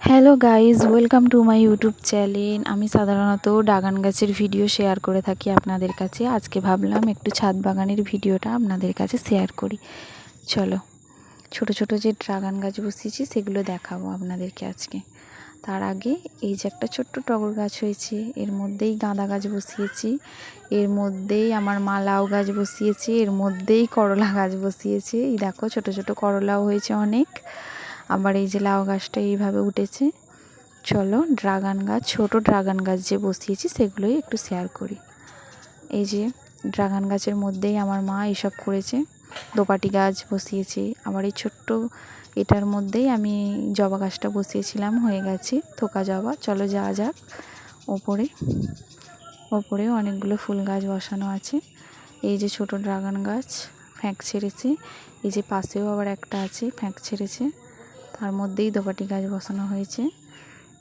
Hello guys welcome to my YouTube channel আমি সাধারণত ডাগান গাছের ভিডিও শেয়ার করে থাকি আপনাদের কাছে। আজকে ভাবলাম একটু ছাদ বাগানের ভিডিওটা আপনাদের কাছে শেয়ার করি। চলো, ছোট ছোট যে ড্রাগন গাছ বসিয়েছি, সেগুলো দেখাবো আপনাদেরকে আজকে। তার আগে এই যে একটা ছোট্ট টগর গাছ হয়েছে, এর মধ্যেই গাঁদা গাছ বসিয়েছি। এর মধ্যেই আমার মা লাউ গাছ বসিয়েছে, এর মধ্যেই করলা গাছ বসিয়েছে। এই দেখো, ছোট ছোট করলাও হয়েছে অনেক। আবার এই যে লাউ গাছটা এইভাবে উঠেছে। চলো ড্রাগন গাছ, ছোট ড্রাগন গাছ যে বসিয়েছি সেগুলোই একটু শেয়ার করি। এই যে ড্রাগন গাছের মধ্যেই আমার মা এসব করেছে। দোপাটি গাছ বসিয়েছে। আবার এই ছোট্ট এটার মধ্যেই আমি জবা গাছটা বসিয়েছিলাম, হয়ে গেছে থোকা জবা। চলো যাওয়া যাক ওপরে। ওপরেও অনেকগুলো ফুল গাছ বসানো আছে। এই যে ছোট ড্রাগন গাছ, ফ্যাঁক ছেড়েছে। এই যে পাশেও আবার একটা আছে, ফ্যাঁক ছেড়েছে। তার মধ্যেই দোপাটি গাছ বসানো হয়েছে।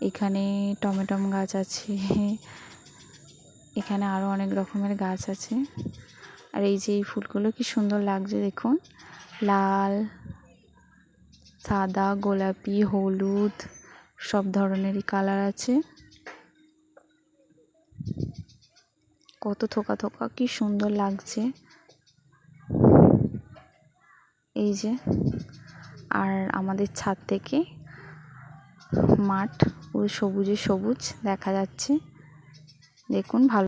এখানে টমেটম গাছ আছে। এখানে আরও অনেক রকমের গাছ আছে। আর এই যে এই ফুলগুলো কি সুন্দর লাগছে দেখুন। লাল, সাদা, গোলাপি, হলুদ, সব ধরনেরই কালার আছে। কত থোকা থোকা, কি সুন্দর লাগছে। এই যে আর আমাদের ছাদ থেকে মাঠ ও সবুজে সবুজ দেখা যাচ্ছে। দেখুন ভালো